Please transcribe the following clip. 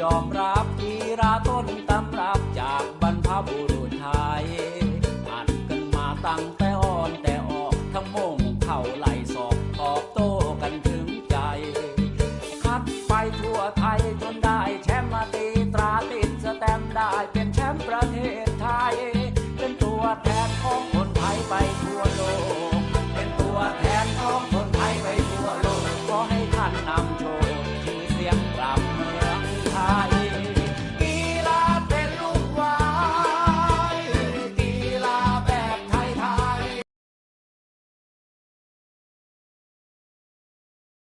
ยอมรับกีราต้นตำรับจากบรรพบุรุษไทยอัดกันมาตั้งแต่อ่อนแต่ออกทั้งมงเข่าไหลสอบตอบโต้กันถึงใจ คัดไปทั่วไทยจนได้แชมป์มาตีตราติดสแตมได้เป็นแชมป์ประเทศไทย เป็นตัวแทนของคนไทยไปทั่วโลก เป็นตัวแทนของคนไทยไปทั่วโลกขอให้ท่านนำโชว์ชื่เสียงรำ